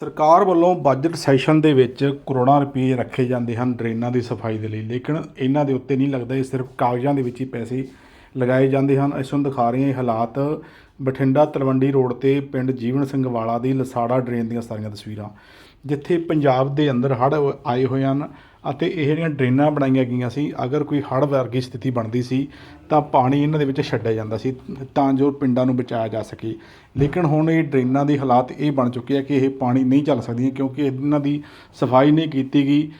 ਸਰਕਾਰ ਵੱਲੋਂ budget session ਦੇ ਵਿੱਚ ਕਰੋੜਾਂ ਰੁਪਏ ਰੱਖੇ ਜਾਂਦੇ ਹਨ ਡਰੇਨਾਂ ਦੀ ਸਫ਼ਾਈ ਦੇ ਲਈ, ਲੇਕਿਨ ਇਹਨਾਂ ਦੇ ਉੱਤੇ ਨਹੀਂ ਲੱਗਦਾ, ਇਹ ਸਿਰਫ ਕਾਗਜ਼ਾਂ ਦੇ ਵਿੱਚ ਹੀ ਪੈਸੇ ਲਗਾਏ ਜਾਂਦੇ ਹਨ। ਇਸ ਨੂੰ ਦਿਖਾ ਰਹੇ ਹਾਂ ਇਹ ਹਾਲਾਤ। ਬਠਿੰਡਾ ਤਲਵੰਡੀ ਰੋਡ ਤੇ ਪਿੰਡ ਜੀਵਨ ਸਿੰਘ ਵਾਲਾ ਦੀ ਲਸਾੜਾ ਡਰੇਨ ਦੀਆਂ ਸਾਰੀਆਂ ਤਸਵੀਰਾਂ, ਜਿੱਥੇ ਪੰਜਾਬ ਦੇ ਅੰਦਰ ਹੜ੍ਹ ਆਏ ਹੋਏ ਹਨ। ਅਤੇ ਇਹ ਜਿਹੜੀਆਂ ਡਰੇਨਾਂ ਬਣਾਈਆਂ ਗਈਆਂ ਸੀ, ਅਗਰ ਕੋਈ ਹੜ੍ਹ ਵਰਗੀ ਸਥਿਤੀ ਬਣਦੀ ਸੀ, ਤਾਂ ਪਾਣੀ ਇਹਨਾਂ ਦੇ ਵਿੱਚ ਛੱਡਿਆ ਜਾਂਦਾ ਸੀ ਤਾਂ ਜੋ ਪਿੰਡਾਂ ਨੂੰ ਬਚਾਇਆ ਜਾ ਸਕੇ। ਲੇਕਿਨ ਹੁਣ ਇਹ ਡਰੇਨਾਂ ਦੀ ਹਾਲਾਤ ਇਹ ਬਣ ਚੁੱਕੇ ਹੈ ਕਿ ਇਹ ਪਾਣੀ ਨਹੀਂ ਚੱਲ ਸਕਦੀਆਂ ਕਿਉਂਕਿ ਇਹਨਾਂ ਦੀ ਸਫ਼ਾਈ ਨਹੀਂ ਕੀਤੀ ਗਈ।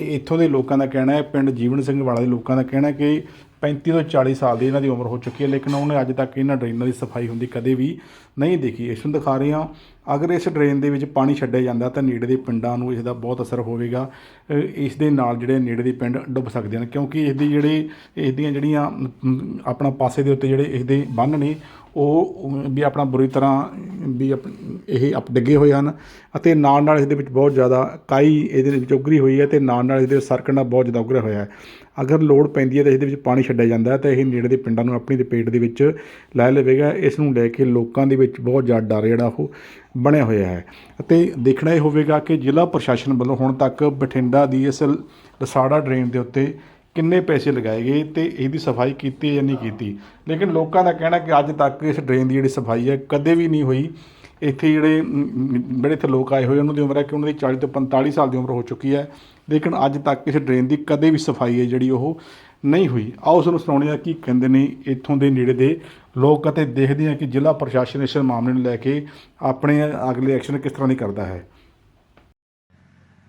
ਇੱਥੋਂ ਦੇ ਲੋਕਾਂ ਦਾ ਕਹਿਣਾ ਹੈ, ਪਿੰਡ ਜੀਵਨ ਸਿੰਘ ਵਾਲਾ ਦੇ ਲੋਕਾਂ ਦਾ ਕਹਿਣਾ ਹੈ ਕਿ 35 ਤੋਂ 40 ਸਾਲ ਦੀ ਇਹਨਾਂ ਦੀ ਉਮਰ ਹੋ ਚੁੱਕੀ ਹੈ, ਲੇਕਿਨ ਉਹਨੇ ਅੱਜ ਤੱਕ ਇਹਨਾਂ ਡਰੇਨਾਂ ਦੀ ਸਫ਼ਾਈ ਹੁੰਦੀ ਕਦੇ ਵੀ ਨਹੀਂ ਦੇਖੀ। ਇਸ ਨੂੰ ਦਿਖਾ ਰਹੇ ਹਾਂ। ਅਗਰ ਇਸ ਡਰੇਨ ਦੇ ਵਿੱਚ ਪਾਣੀ ਛੱਡਿਆ ਜਾਂਦਾ ਤਾਂ ਨੇੜੇ ਦੇ ਪਿੰਡਾਂ ਨੂੰ ਇਸ ਦਾ ਬਹੁਤ ਅਸਰ ਹੋਵੇਗਾ। ਇਸ ਦੇ ਨਾਲ ਜਿਹੜੇ ਨੇੜੇ ਦੇ ਪਿੰਡ ਡੁੱਬ ਸਕਦੇ ਹਨ, ਕਿਉਂਕਿ ਇਸ ਦੀ ਜਿਹੜੇ ਇਸ ਦੀਆਂ ਜਿਹੜੀਆਂ ਆਪਣਾ ਪਾਸੇ ਦੇ ਉੱਤੇ ਜਿਹੜੇ ਇਸ ਦੇ ਬੰਨ ਨੇ, ਉਹ ਵੀ ਆਪਣਾ ਬੁਰੀ ਤਰ੍ਹਾਂ, ਵੀ ਆਪ- ਇਹ ਅਪ ਡਿੱਗੇ ਹੋਏ ਹਨ ਅਤੇ ਨਾਲ ਨਾਲ ਇਸ ਦੇ ਵਿੱਚ ਬਹੁਤ ਜ਼ਿਆਦਾ ਕਾਈ ਇਹਦੇ ਵਿੱਚ ਉਗਰੀ ਹੋਈ ਹੈ ਤੇ ਨਾਲ ਨਾਲ ਇਹਦੇ ਸਰਕਣਾ ਬਹੁਤ ਜ਼ਿਆਦਾ ਉਗਰਿਆ ਹੋਇਆ ਹੈ। ਅਗਰ ਲੋੜ ਪੈਂਦੀ ਹੈ ਤਾਂ ਇਹਦੇ ਵਿੱਚ ਪਾਣੀ ਛੱਡਿਆ ਜਾਂਦਾ ਹੈ ਤਾਂ ਇਹ ਨੇੜੇ ਦੇ ਪਿੰਡਾਂ ਨੂੰ ਆਪਣੀ ਪੇਟ ਦੇ ਵਿੱਚ ਲੈ ਲਵੇਗਾ। ਇਸ ਨੂੰ ਲੈ ਕੇ ਲੋਕਾਂ ਦੇ ਵਿੱਚ ਬਹੁਤ ਜ਼ਿਆਦਾ ਡਰ ਜਿਹੜਾ ਉਹ ਬਣਿਆ ਹੋਇਆ ਹੈ। ਅਤੇ ਦੇਖਣਾ ਇਹ ਹੋਵੇਗਾ ਕਿ ਜ਼ਿਲ੍ਹਾ ਪ੍ਰਸ਼ਾਸਨ ਵੱਲੋਂ ਹੁਣ ਤੱਕ ਬਠਿੰਡਾ ਦੀ ਇਸ ਲਸਾੜਾ ਡਰੇਨ ਦੇ ਉੱਤੇ ਕਿੰਨੇ ਪੈਸੇ ਲਗਾਏ ਗਏ ਤੇ ਇਹਦੀ ਸਫ਼ਾਈ ਕੀਤੀ ਜਾਂ ਨਹੀਂ ਕੀਤੀ। ਲੇਕਿਨ ਲੋਕਾਂ ਦਾ ਕਹਿਣਾ ਕਿ ਅੱਜ ਤੱਕ ਇਸ ਡਰੇਨ ਦੀ ਜਿਹੜੀ ਸਫ਼ਾਈ ਹੈ ਕਦੇ ਵੀ ਨਹੀਂ ਹੋਈ। ਇੱਥੇ ਜਿਹੜੇ ਜਿਹੜੇ ਇੱਥੇ ਲੋਕ ਆਏ ਹੋਏ ਉਹਨਾਂ ਦੀ ਉਮਰ ਹੈ ਕਿ ਉਹਨਾਂ ਦੀ 40 ਤੋਂ 45 ਸਾਲ ਦੀ ਉਮਰ ਹੋ ਚੁੱਕੀ ਹੈ। ਲੇਕਿਨ ਅੱਜ ਤੱਕ ਇਸ ਡਰੇਨ ਦੀ ਕਦੇ ਵੀ ਸਫ਼ਾਈ ਹੈ ਜਿਹੜੀ ਉਹ ਨਹੀਂ ਹੋਈ। ਆਓ ਉਸ ਨੂੰ ਸੁਣਾਉਂਦੇ ਹਾਂ ਕੀ ਕਹਿੰਦੇ ਨੇ ਇੱਥੋਂ ਦੇ ਨੇੜੇ ਦੇ ਲੋਕ ਅਤੇ ਦੇਖਦੇ ਹਾਂ ਕਿ ਜ਼ਿਲ੍ਹਾ ਪ੍ਰਸ਼ਾਸਨ ਇਸ ਮਾਮਲੇ ਨੂੰ ਲੈ ਕੇ ਆਪਣੇ ਅਗਲੇ ਐਕਸ਼ਨ ਕਿਸ ਤਰ੍ਹਾਂ ਦੀ ਕਰਦਾ ਹੈ।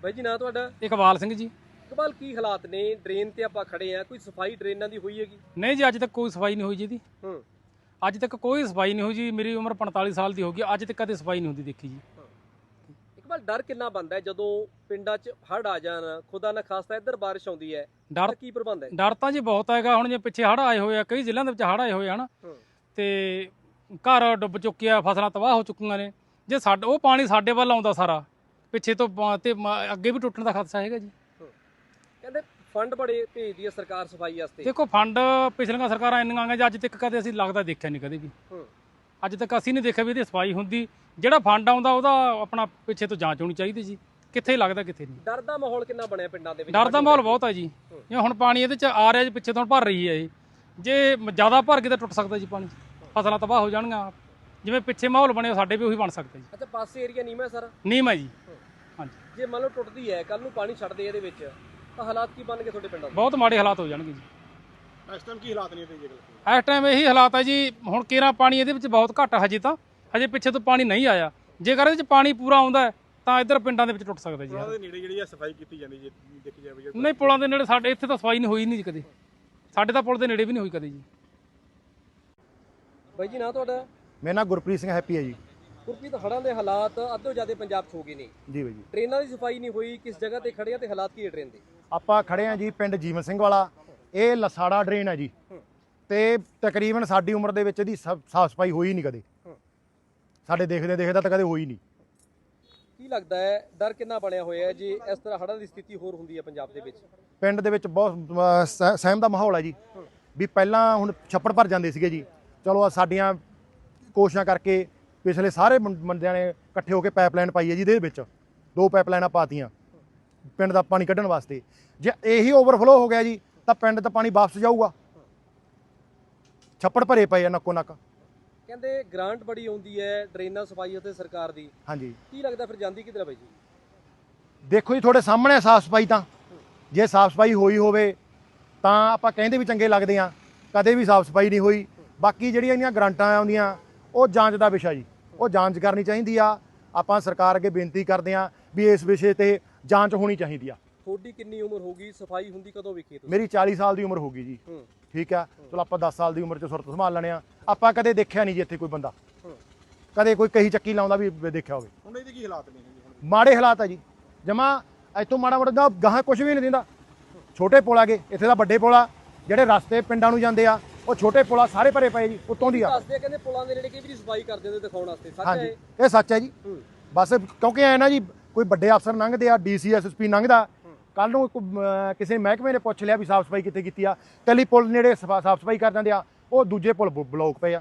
ਬਾਈ ਜੀ ਨਾਂ ਤੁਹਾਡਾ? ਇਕਬਾਲ ਸਿੰਘ ਜੀ। ਇਕਬਾਲ ਕੀ ਹਾਲਾਤ ਨੇ? ਡਰੇਨ ਤੇ ਆਪਾਂ ਖੜੇ ਆ ਕੋਈ ਸਫ਼ਾਈ ਡਰੇਨਾਂ ਦੀ ਹੋਈ ਹੈਗੀ? ਨਹੀਂ ਜੀ ਅੱਜ ਤੱਕ ਕੋਈ ਸਫ਼ਾਈ ਨਹੀਂ ਹੋਈ ਜੀ ਦੀ ਹੂੰ। ਅੱਜ ਤੱਕ ਕੋਈ ਸਫ਼ਾਈ ਨਹੀਂ ਹੋਈ ਜੀ ਮੇਰੀ ਉਮਰ 45 ਸਾਲ ਦੀ ਹੋ ਗਈ ਅੱਜ ਤੱਕ ਕਦੇ ਸਫ਼ਾਈ ਨਹੀਂ ਹੁੰਦੀ ਦੇਖੀ ਜੀ। ਇਕਬਾਲ ਡਰ ਕਿੰਨਾ ਬੰਦਾ ਜਦੋਂ ਪਿੰਡਾਂ 'ਚ ਹੜ੍ਹ ਆ ਜਾਣ? ਖੁਦਾ ਨਾ ਖਾਸਤਾ ਇੱਧਰ ਬਾਰਿਸ਼ ਆਉਂਦੀ ਹੈ। ਡਰ ਕੀ ਪ੍ਰਬੰਧ ਹੈ? ਡਰ ਤਾਂ ਜੀ ਬਹੁਤ ਹੈਗਾ ਹੁਣ ਜੇ ਪਿੱਛੇ ਹੜ੍ਹ ਆਏ ਹੋਏ ਆ ਕਈ ਜ਼ਿਲ੍ਹਿਆਂ ਦੇ ਵਿੱਚ ਹੜ੍ਹ ਆਏ ਹੋਏ ਹਨ ਤੇ ਘਰ ਡੁੱਬ ਚੁੱਕੇ ਆ ਫਸਲਾਂ ਤਬਾਹ ਹੋ ਚੁੱਕੀਆਂ ਨੇ। ਜੇ ਸਾਡੇ ਉਹ ਪਾਣੀ ਸਾਡੇ ਵੱਲ ਆਉਂਦਾ ਸਾਰਾ ਪਿੱਛੇ ਤੋਂ ਤੇ ਅੱਗੇ ਵੀ ਟੁੱਟਣ ਦਾ ਖਤਰਾ ਹੈਗਾ ਜੀ। ਕਹਿੰਦੇ ਫੰਡ ਬੜੇ ਭੇਜਦੀ ਹੈ ਸਰਕਾਰ ਸਫ਼ਾਈ ਵਾਸਤੇ? ਦੇਖੋ ਫੰਡ ਪਿਛਲੀਆਂ ਸਰਕਾਰਾਂ ਇੰਨੀਆਂ ਆਈਆਂ ਜੀ ਅੱਜ ਤੱਕ ਕਦੇ ਅਸੀਂ ਲੱਗਦਾ ਦੇਖਿਆ ਨਹੀਂ ਕਦੇ ਵੀ। ਅੱਜ ਤੱਕ ਅਸੀਂ ਨਹੀਂ ਦੇਖਿਆ ਵੀ ਇਹਦੀ ਸਫ਼ਾਈ ਹੁੰਦੀ। ਜਿਹੜਾ ਫੰਡ ਆਉਂਦਾ ਉਹਦਾ ਆਪਣਾ ਪਿੱਛੇ ਤੋਂ ਜਾਂਚ ਹੋਣੀ ਚਾਹੀਦੀ ਜੀ। ਕਿੱਥੇ ਲੱਗਦਾ ਕਿੱਥੇ ਨਹੀਂ। ਡਰ ਦਾ ਮਾਹੌਲ ਕਿੰਨਾ ਬਣਿਆ ਪਿੰਡਾਂ ਦੇ ਵਿੱਚ? ਡਰ ਦਾ ਮਾਹੌਲ ਬਹੁਤ ਹੈ। ਜੀ ਜਿਵੇਂ ਹੁਣ ਪਾਣੀ ਇਹਦੇ ਚ ਆ ਰਿਹਾ ਜੀ ਪਿੱਛੇ ਤੋਂ ਭਰ ਰਹੀ ਹੈ ਇਹ। ਜੇ ਜ਼ਿਆਦਾ ਭਰ ਕੇ ਤਾਂ ਟੁੱਟ ਸਕਦਾ ਜੀ ਪਾਣੀ। ਫਸਲਾਂ ਤਬਾਹ ਹੋ ਜਾਣਗੀਆਂ। ਜਿਵੇਂ ਪਿੱਛੇ ਮਾਹੌਲ ਬਣਿਆ ਸਾਡੇ ਵੀ ਉਹੀ ਬਣ ਸਕਦਾ ਜੀ। ਅੱਛਾ ਪਾਸੇ ਏਰੀਆ ਨੀਵਾਂ ਸਾਰਾ? ਨੀਮ ਜੀ। ਹਾਂਜੀ। ਜੇ ਮੰਨ ਲਓ ਟੁੱਟਦੀ ਹੈ ਕੱਲ ਨੂੰ ਪਾਣੀ ਛੱਡਦੇ ਇਹਦੇ ਵਿੱਚ। ਤਾਂ ਹਾਲਾਤ ਕੀ ਬਣਨਗੇ ਤੁਹਾਡੇ ਪਿੰਡਾਂ ਦੇ? ਬਹੁਤ ਮਾੜੇ ਹਾਲਾਤ ਹੋ ਜਾਣਗੇ ਜੀ। ਇਸ ਟਾਈਮ ਕੀ ਹਾਲਾਤ ਨੇ ਇਹਦੇ ਇਸ ਟਾਈਮ ਇਹੀ ਹਾਲਾਤ ਹੈ ਜੀ ਹੁਣ ਕੇਰਾ ਪਾਣੀ ਇਹਦੇ ਵਿੱਚ ਬਹੁਤ ਘੱਟ ਹੈ ਹਜੇ ਤਾਂ। ਹਜੇ ਪਿੱਛੇ ਤੋਂ ਪਾਣੀ ਨਹੀਂ ਆਇਆ। ਜੇਕਰ ਇਹਦੇ ਚ ਪਾਣੀ ਪੂਰਾ ਆਉਂਦਾ ਹੈ, ਤਾਂ ਇੱਧਰ ਪਿੰਡਾਂ ਦੇ ਵਿੱਚ ਟੁੱਟ ਸਕਦਾ ਜੀ। ਦੇ ਨੇੜੇ ਜਿਹੜੀ ਆ ਸਫ਼ਾਈ ਕੀਤੀ ਜਾਂਦੀ ਜੇ ਦੇਖੀ ਜਾਵੇ ਨਹੀਂ ਪੁਲਾਂ ਦੇ ਨੇੜੇ ਸਾਡੇ ਇੱਥੇ ਤਾਂ ਸਫ਼ਾਈ ਨਹੀਂ ਹੋਈ ਨਹੀਂ ਜੀ ਕਦੇ। ਸਾਡੇ ਤਾਂ ਪੁਲ ਦੇ ਨੇੜੇ ਵੀ ਨਹੀਂ ਹੋਈ ਕਦੇ ਜੀ। ਬਾਈ ਜੀ ਨਾਂ ਤੁਹਾਡਾ? ਮੇਰਾ ਨਾਮ ਗੁਰਪ੍ਰੀਤ ਸਿੰਘ ਹੈਪੀ ਹੈ ਜੀ। ਗੁਰਪ੍ਰੀਤ ਹੜ੍ਹਾਂ ਦੇ ਹਾਲਾਤ ਅੱਧੋ ਜ਼ਿਆਦਾ ਪੰਜਾਬ 'ਚ ਹੋ ਗਏ ਨੇ। ਜੀ ਬਾਈ ਜੀ। ਟ੍ਰੇਨਾਂ ਦੀ ਸਫ਼ਾਈ ਨਹੀਂ ਹੋਈ ਕਿਸ ਜਗ੍ਹਾ ਤੇ ਖੜੇ ਆ ਤੇ ਹਾਲਾਤ ਕੀ ਹੈ ਟ੍ਰੇਨ ਦੇ? ਆਪਾਂ ਖੜੇ ਆ ਜੀ ਪਿੰਡ ਜੀਵਨ ਸਿੰਘ ਵਾਲਾ। ਇਹ ਲਸਾੜਾ ਡਰੇਨ ਹੈ ਜੀ। ਤੇ ਤਕਰੀਬਨ ਸਾਡੀ ਉਮਰ ਦੇ ਵਿੱਚ ਇਹਦੀ ਸਾਫ਼ ਸਫ਼ਾਈ ਹੋਈ ਨਹੀਂ ਕਦੇ। ਸਾਡੇ ਦੇਖਦੇ ਦੇਖਦਾ ਤਾਂ ਕਦੇ ਹੋਈ ਨਹੀਂ। ਕੀ ਲੱਗਦਾ ਹੈ ਡਰ ਕਿੰਨਾ ਬਣਿਆ ਹੋਇਆ ਹੈ ਜੇ ਇਸ ਤਰ੍ਹਾਂ ਹੜ੍ਹਾਂ ਦੀ ਸਥਿਤੀ ਹੋਰ ਹੁੰਦੀ ਹੈ ਪੰਜਾਬ ਦੇ ਵਿੱਚ? ਪਿੰਡ ਦੇ ਵਿੱਚ ਬਹੁਤ ਸਹਿਮ ਦਾ ਮਾਹੌਲ ਹੈ ਜੀ। ਵੀ ਪਹਿਲਾਂ ਹੁਣ ਛੱਪੜ ਭਰ ਜਾਂਦੇ ਸੀਗੇ ਜੀ। ਚਲੋ ਆਹ ਸਾਡੀਆਂ ਕੋਸ਼ਿਸ਼ਾਂ ਕਰਕੇ ਪਿਛਲੇ ਸਾਰੇ ਬੰਦਿਆਂ ਨੇ ਇਕੱਠੇ ਹੋ ਕੇ ਪਾਈਪਲਾਈਨ ਪਾਈ ਹੈ ਜੀ ਇਹਦੇ ਵਿੱਚ। ਦੋ ਪਾਈਪਲਾਈਨਾਂ ਪਾਤੀਆਂ ਪਿੰਡ ਦਾ ਪਾਣੀ ਕੱਢਣ ਵਾਸਤੇ। ਜੇ ਇਹੀ ਓਵਰਫਲੋ ਹੋ ਗਿਆ ਜੀ ਤਾਂ ਪਿੰਡ ਦਾ ਪਾਣੀ ਵਾਪਸ ਜਾਊਗਾ। ਛੱਪੜ ਭਰੇ ਪਏ ਆ ਨੱਕੋ ਨੱਕ। ਕਹਿੰਦੇ ਗ੍ਰਾਂਟ ਬੜੀ ਆਉਂਦੀ ਹੈ ਡਰੇਨਾਂ ਸਫ਼ਾਈ ਅਤੇ ਸਰਕਾਰ ਦੀ। ਹਾਂਜੀ। ਕੀ ਲੱਗਦਾ ਫਿਰ ਜਾਂਦੀ ਕਿਧਰ ਬਾਈ ਜੀ? ਦੇਖੋ ਜੀ ਤੁਹਾਡੇ ਸਾਹਮਣੇ ਸਾਫ਼ ਸਫ਼ਾਈ ਤਾਂ। ਜੇ ਸਾਫ਼ ਸਫ਼ਾਈ ਹੋਈ ਹੋਵੇ ਤਾਂ ਆਪਾਂ ਕਹਿੰਦੇ ਵੀ ਚੰਗੇ ਲੱਗਦੇ ਆ। ਕਦੇ ਵੀ ਸਾਫ਼ ਸਫ਼ਾਈ ਨਹੀਂ ਹੋਈ। ਬਾਕੀ ਜਿਹੜੀਆਂ ਇਹਨੀਆਂ ਗਰੰਟਾਂ ਆਉਂਦੀਆਂ ਉਹ ਜਾਂਚ ਦਾ ਵਿਸ਼ਾ ਜੀ। ਉਹ ਜਾਂਚ ਕਰਨੀ ਚਾਹੀਦੀ ਆ। ਆਪਾਂ ਸਰਕਾਰ ਅੱਗੇ ਬੇਨਤੀ ਕਰਦੇ ਆ ਵੀ ਇਸ ਵਿਸ਼ੇ ਤੇ ਜਾਂਚ ਹੋਣੀ ਚਾਹੀਦੀ ਆ। ਤੁਹਾਡੀ ਕਿੰਨੀ ਉਮਰ ਹੋਗੀ ਸਫ਼ਾਈ ਹੁੰਦੀ ਕਦੋਂ ਵੇਖੀ ਤੁਸੀਂ? ਮੇਰੀ 40 ਸਾਲ ਦੀ ਉਮਰ ਹੋ ਗਈ ਜੀ। ਹੂੰ। ਠੀਕ ਆ? ਚਲੋ ਆਪਾਂ 10 ਸਾਲ ਦੀ ਉਮਰ 'ਚ ਸੁਰਤ ਸੰਭਾਲ ਲੈਣੇ ਆ। ਆਪਾਂ ਕਦੇ ਦੇਖਿਆ ਨਹੀਂ ਜੀ ਇੱਥੇ ਕੋਈ ਬੰਦਾ। ਹੂੰ। ਕਦੇ ਕੋਈ ਕਹੀ ਚੱਕੀ ਲਾਉਂਦਾ ਵੀ ਦੇਖਿਆ ਹੋਵੇ। ਹੁਣ ਇਹਦੇ ਕੀ ਹਾਲਾਤ ਨੇ ਹੁਣ? ਮਾੜੇ ਹਾਲਾਤ ਆ ਜੀ। ਜਮਾ ਇੱਥੋਂ ਮਾੜਾ ਮਾੜਾ ਦਾ ਗਾਹਾਂ ਕੁਝ ਵੀ ਨਹੀਂ ਦਿੰਦਾ। ਛੋਟੇ ਪੁਲ ਆਗੇ ਇੱਥੇ ਦਾ ਵੱਡੇ ਪੁਲ ਆ। ਜਿਹੜੇ ਰਸਤੇ ਪਿੰਡਾਂ ਨੂੰ ਜਾਂਦੇ ਆ ਉਹ ਛੋਟੇ ਪੁਲਾ ਸਾਰੇ ਭਰੇ ਪਏ ਜੀ ਉੱਤੋਂ ਦੀ ਆ। ਦੱਸਦੇ ਕਹਿੰਦੇ ਪੁਲਾਂ ਦੇ ਨੇੜੇ ਕਈ ਵਾਰੀ ਸਫ਼ਾਈ ਕਰ ਦਿੰਦੇ ਦਿਖਾਉਣ ਵਾਸਤੇ ਸੱਚ ਹੈ ਹਾਂਜੀ ਇਹ? ਇਹ ਸੱਚ ਹੈ ਜੀ। ਹੂੰ। ਬਸ ਕਿਉਂਕਿ ਐ ਨਾ ਜੀ ਕੋਈ ਵੱਡੇ ਅਫਸਰ ਲੰਘਦੇ ਆ ਡੀਸੀ ਐਸਐਸਪੀ ਲੰਘਦਾ ਕੱਲ ਨੂੰ ਕੋਈ, ਅਮ, ਕਿਸੇ ਮਹਿਕਮੇ ਨੇ ਪੁੱਛ ਲਿਆ ਵੀ ਸਾਫ਼ ਸਫ਼ਾਈ ਕਿੱਥੇ ਕੀਤੀ ਆ ਕੱਲੀ ਪੁਲ ਨੇੜੇ ਸਾਫ਼ ਸਫ਼ਾਈ ਕਰ ਦਿੰਦੇ ਆ ਉਹ ਦੂਜੇ ਪੁਲ ਬਲੌਕ ਪਏ ਆ।